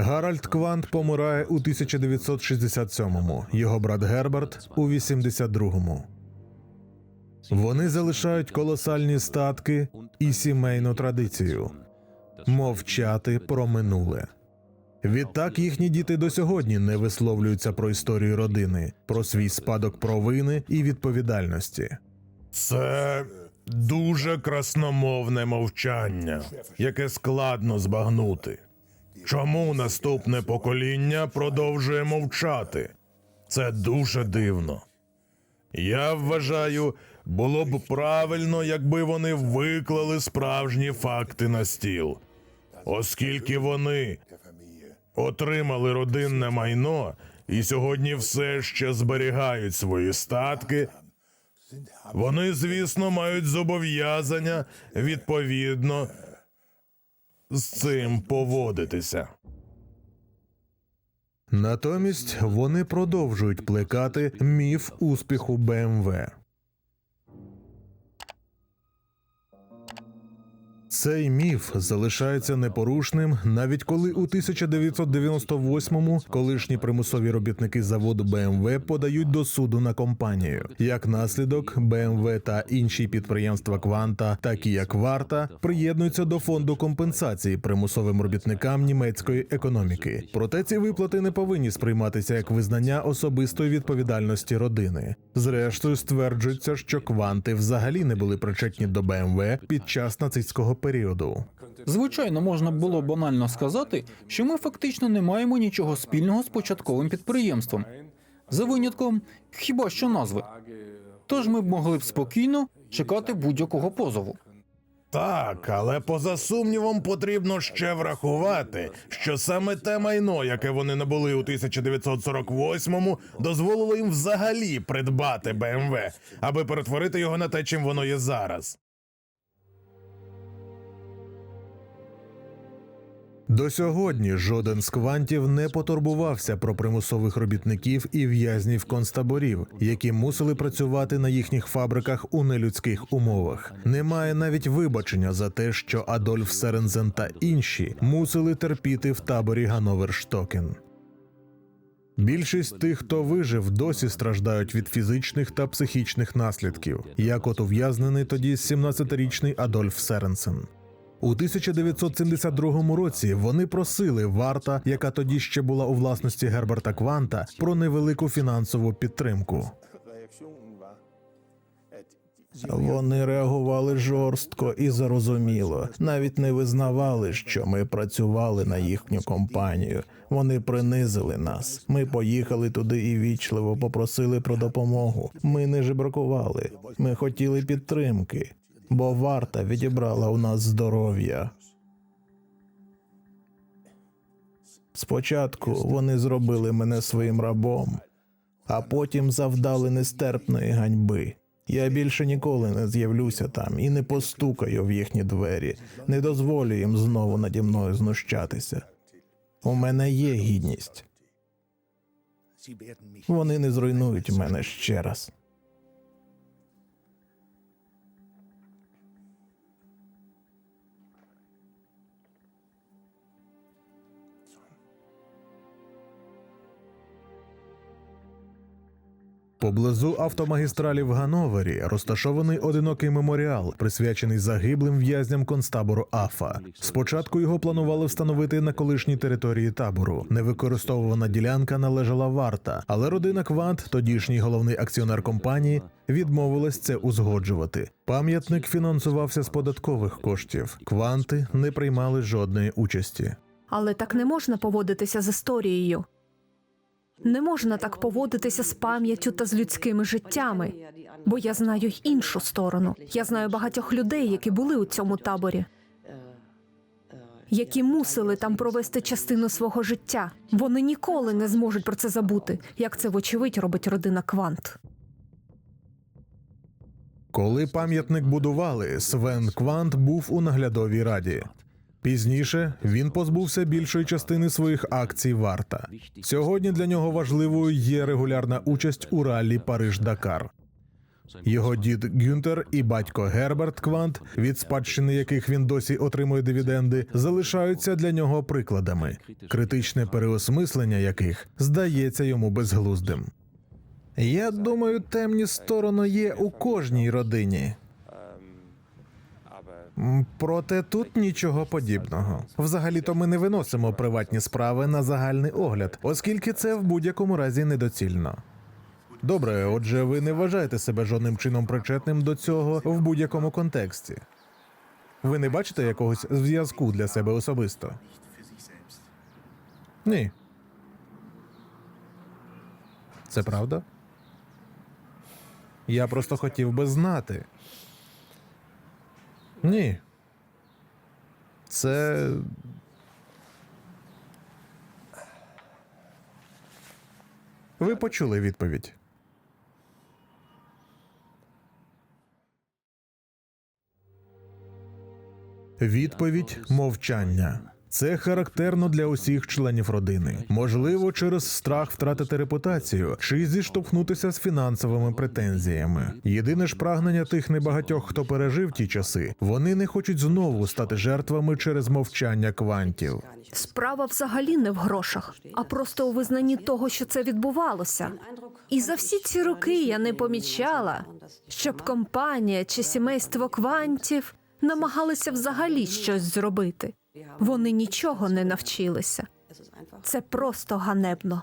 Гаральд Квант помирає у 1967-му, його брат Герберт у 82-му. Вони залишають колосальні статки і сімейну традицію мовчати про минуле. Відтак їхні діти до сьогодні не висловлюються про історію родини, про свій спадок провини і відповідальності. Це дуже красномовне мовчання, яке складно збагнути. Чому наступне покоління продовжує мовчати? Це дуже дивно. Я вважаю, було б правильно, якби вони виклали справжні факти на стіл, оскільки вони отримали родинне майно і сьогодні все ще зберігають свої статки. Вони, звісно, мають зобов'язання відповідно з цим поводитися. Натомість вони продовжують плекати міф успіху БМВ. Цей міф залишається непорушним, навіть коли у 1998-му колишні примусові робітники заводу БМВ подають до суду на компанію. Як наслідок, БМВ та інші підприємства Кванта, такі як Варта, приєднуються до фонду компенсації примусовим робітникам німецької економіки. Проте ці виплати не повинні сприйматися як визнання особистої відповідальності родини. Зрештою, стверджується, що кванти взагалі не були причетні до БМВ під час нацистського періоду. Звичайно, можна було банально сказати, що ми фактично не маємо нічого спільного з початковим підприємством. За винятком хіба що назви. Тож ми б могли б спокійно чекати будь-якого позову. Так, але поза сумнівом потрібно ще врахувати, що саме те майно, яке вони набули у 1948-му, дозволило їм взагалі придбати БМВ, аби перетворити його на те, чим воно є зараз. До сьогодні жоден з квантів не потурбувався про примусових робітників і в'язнів концтаборів, які мусили працювати на їхніх фабриках у нелюдських умовах. Немає навіть вибачення за те, що Адольф Серензен та інші мусили терпіти в таборі Гановер-Штокен. Більшість тих, хто вижив, досі страждають від фізичних та психічних наслідків, як от ув'язнений тоді 17-річний Адольф Серенсен. У 1972 році вони просили варта, яка тоді ще була у власності Герберта Кванта, про невелику фінансову підтримку. Вони реагували жорстко і зарозуміло, навіть не визнавали, що ми працювали на їхню компанію. Вони принизили нас. Ми поїхали туди і вічливо попросили про допомогу. Ми не жебракували. Ми хотіли підтримки, бо варта відібрала у нас здоров'я. Спочатку вони зробили мене своїм рабом, а потім завдали нестерпної ганьби. Я більше ніколи не з'явлюся там і не постукаю в їхні двері, не дозволю їм знову наді мною знущатися. У мене є гідність. Вони не зруйнують мене ще раз. Поблизу автомагістралі в Гановері розташований одинокий меморіал, присвячений загиблим в'язням концтабору Афа. Спочатку його планували встановити на колишній території табору. Невикористовувана ділянка належала варта, але родина Квант, тодішній головний акціонер компанії, відмовилась це узгоджувати. Пам'ятник фінансувався з податкових коштів. Кванти не приймали жодної участі. Але так не можна поводитися з історією. Не можна так поводитися з пам'яттю та з людськими життями. Бо я знаю й іншу сторону. Я знаю багатьох людей, які були у цьому таборі, які мусили там провести частину свого життя. Вони ніколи не зможуть про це забути, як це вочевидь робить родина Квант. Коли пам'ятник будували, Свен Квант був у наглядовій раді. Пізніше він позбувся більшої частини своїх акцій варта. Сьогодні для нього важливою є регулярна участь у раллі Париж-Дакар. Його дід Гюнтер і батько Герберт Квант, від спадщини яких він досі отримує дивіденди, залишаються для нього прикладами, критичне переосмислення яких здається йому безглуздим. Я думаю, темні сторони є у кожній родині. Проте тут нічого подібного. Взагалі-то ми не виносимо приватні справи на загальний огляд, оскільки це в будь-якому разі недоцільно. Добре, отже, ви не вважаєте себе жодним чином причетним до цього в будь-якому контексті. Ви не бачите якогось зв'язку для себе особисто? Ні. Це правда? Я просто хотів би знати. Ні. Це. Ви почули відповідь. Відповідь мовчання. Це характерно для усіх членів родини. Можливо, через страх втратити репутацію чи зіштовхнутися з фінансовими претензіями. Єдине ж прагнення тих небагатьох, хто пережив ті часи, вони не хочуть знову стати жертвами через мовчання квантів. Справа взагалі не в грошах, а просто у визнанні того, що це відбувалося. І за всі ці роки я не помічала, щоб компанія чи сімейство квантів намагалися взагалі щось зробити. Вони нічого не навчилися. Це просто ганебно.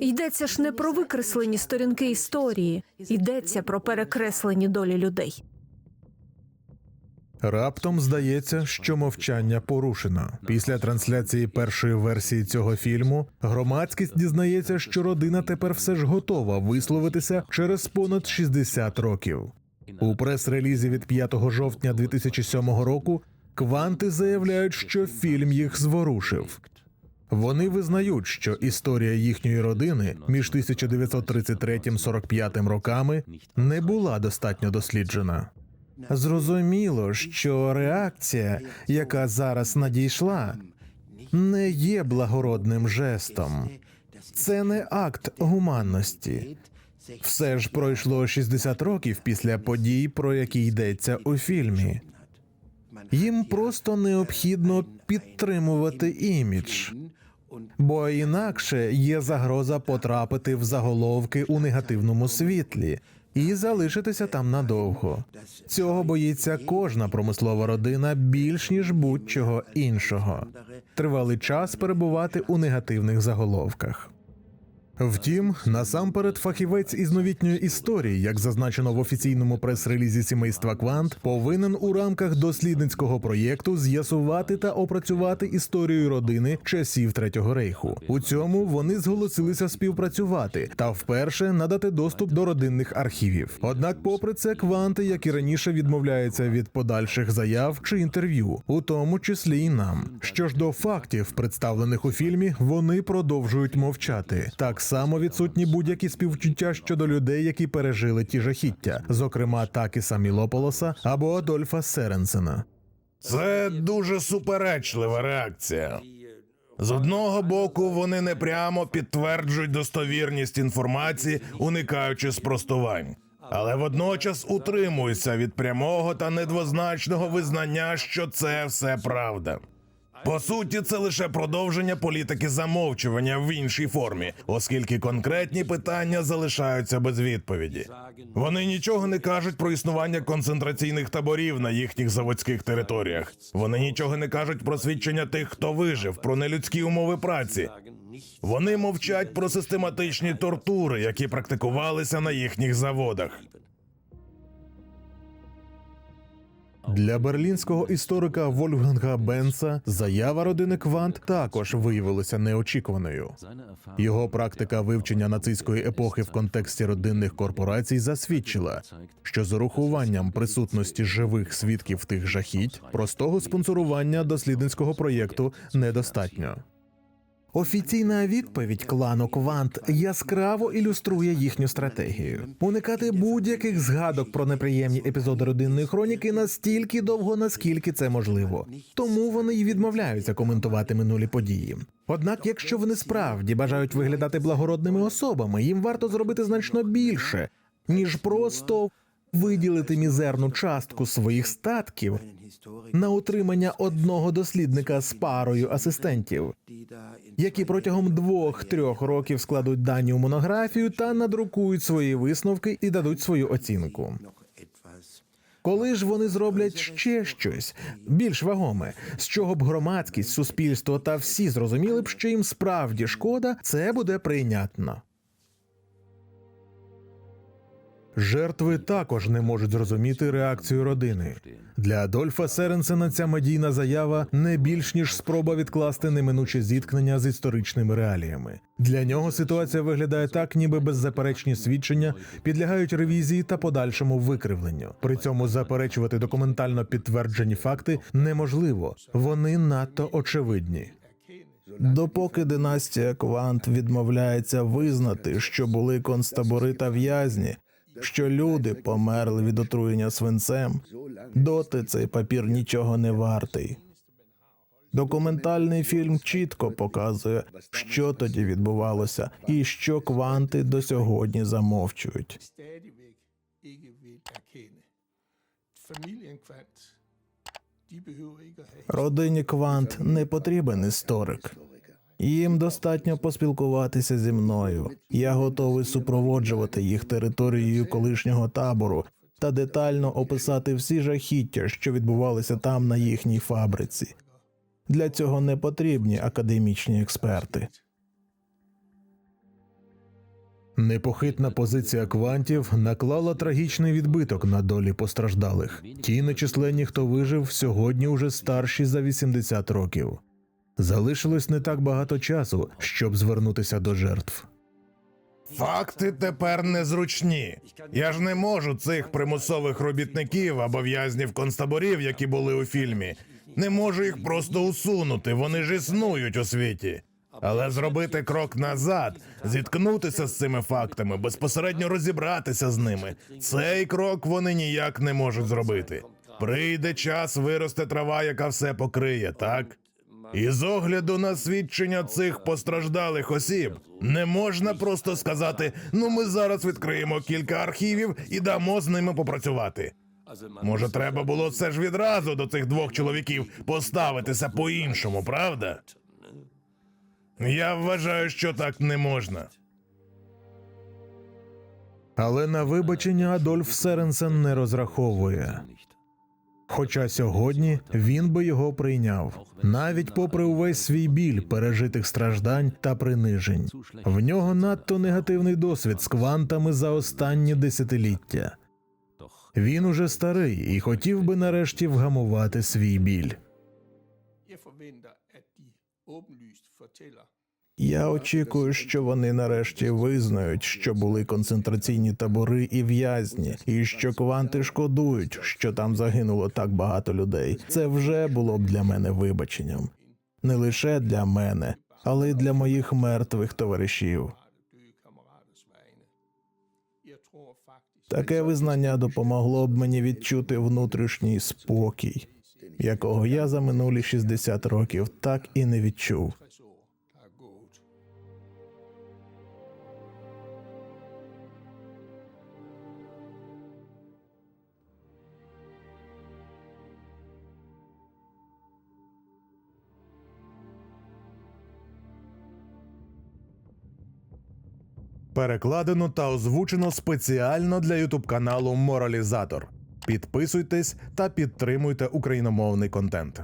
Йдеться ж не про викреслені сторінки історії, йдеться про перекреслені долі людей. Раптом здається, що мовчання порушено. Після трансляції першої версії цього фільму громадськість дізнається, що родина тепер все ж готова висловитися через понад 60 років. У прес-релізі від 5 жовтня 2007 року кванти заявляють, що фільм їх зворушив. Вони визнають, що історія їхньої родини між 1933-45 роками не була достатньо досліджена. Зрозуміло, що реакція, яка зараз надійшла, не є благородним жестом. Це не акт гуманності. Все ж пройшло 60 років після подій, про які йдеться у фільмі. Їм просто необхідно підтримувати імідж, бо інакше є загроза потрапити в заголовки у негативному світлі і залишитися там надовго. Цього боїться кожна промислова родина більш ніж будь-чого іншого. Тривалий час перебувати у негативних заголовках. Втім, насамперед фахівець із новітньої історії, як зазначено в офіційному прес-релізі сімейства Квант, повинен у рамках дослідницького проєкту з'ясувати та опрацювати історію родини часів Третього рейху. У цьому вони зголосилися співпрацювати та вперше надати доступ до родинних архівів. Однак, попри це, кванти, як і раніше, відмовляються від подальших заяв чи інтерв'ю, у тому числі і нам. Що ж до фактів, представлених у фільмі, вони продовжують мовчати. Так само відсутні будь-які співчуття щодо людей, які пережили ті жахіття, зокрема Такіса Мілополоса або Адольфа Серенсена. Це дуже суперечлива реакція. З одного боку, вони непрямо підтверджують достовірність інформації, уникаючи спростувань, але водночас утримуються від прямого та недвозначного визнання, що це все правда. По суті, це лише продовження політики замовчування в іншій формі, оскільки конкретні питання залишаються без відповіді. Вони нічого не кажуть про існування концентраційних таборів на їхніх заводських територіях. Вони нічого не кажуть про свідчення тих, хто вижив, про нелюдські умови праці. Вони мовчать про систематичні тортури, які практикувалися на їхніх заводах. Для берлінського історика Вольфганга Бенца заява родини Квант також виявилася неочікуваною. Його практика вивчення нацистської епохи в контексті родинних корпорацій засвідчила, що з урахуванням присутності живих свідків тих жахіть простого спонсорування дослідницького проєкту недостатньо. Офіційна відповідь клану Квант яскраво ілюструє їхню стратегію: уникати будь-яких згадок про неприємні епізоди родинної хроніки настільки довго, наскільки це можливо. Тому вони й відмовляються коментувати минулі події. Однак, якщо вони справді бажають виглядати благородними особами, їм варто зробити значно більше, ніж просто виділити мізерну частку своїх статків на утримання одного дослідника з парою асистентів, які протягом двох-трьох років складуть дані у монографію та надрукують свої висновки і дадуть свою оцінку. Коли ж вони зроблять ще щось більш вагоме, з чого б громадськість, суспільство та всі зрозуміли б, що їм справді шкода, це буде прийнятно. Жертви також не можуть зрозуміти реакцію родини. Для Адольфа Серенсена ця медійна заява не більш ніж спроба відкласти неминуче зіткнення з історичними реаліями. Для нього ситуація виглядає так, ніби беззаперечні свідчення підлягають ревізії та подальшому викривленню. При цьому заперечувати документально підтверджені факти неможливо, вони надто очевидні. Допоки династія Квант відмовляється визнати, що були концтабори та в'язні, що люди померли від отруєння свинцем, доти цей папір нічого не вартий. Документальний фільм чітко показує, що тоді відбувалося, і що кванти до сьогодні замовчують. Родині Квант не потрібен історик. Їм достатньо поспілкуватися зі мною. Я готовий супроводжувати їх територією колишнього табору та детально описати всі жахіття, що відбувалися там на їхній фабриці. Для цього не потрібні академічні експерти. Непохитна позиція квантів наклала трагічний відбиток на долі постраждалих. Ті нечисленні, хто вижив, сьогодні уже старші за 80 років. Залишилось не так багато часу, щоб звернутися до жертв. Факти тепер незручні. Я ж не можу цих примусових робітників або в'язнів концтаборів, які були у фільмі. Не можу їх просто усунути. Вони ж існують у світі. Але зробити крок назад, зіткнутися з цими фактами, безпосередньо розібратися з ними. Цей крок вони ніяк не можуть зробити. Прийде час, виросте трава, яка все покриє, так? І з огляду на свідчення цих постраждалих осіб не можна просто сказати: ну ми зараз відкриємо кілька архівів і дамо з ними попрацювати. Може, треба було це ж відразу до цих двох чоловіків поставитися по-іншому, правда? Я вважаю, що так не можна. Але на вибачення Адольф Серенсен не розраховує. Хоча сьогодні він би його прийняв, навіть попри увесь свій біль пережитих страждань та принижень. В нього надто негативний досвід з квантами за останні десятиліття. Він уже старий і хотів би нарешті вгамувати свій біль. Я очікую, що вони нарешті визнають, що були концентраційні табори і в'язні, і що кванти шкодують, що там загинуло так багато людей. Це вже було б для мене вибаченням. Не лише для мене, але й для моїх мертвих товаришів. Таке визнання допомогло б мені відчути внутрішній спокій, якого я за минулі 60 років так і не відчув. Перекладено та озвучено спеціально для ютуб каналу Моралізатор. Підписуйтесь та підтримуйте україномовний контент.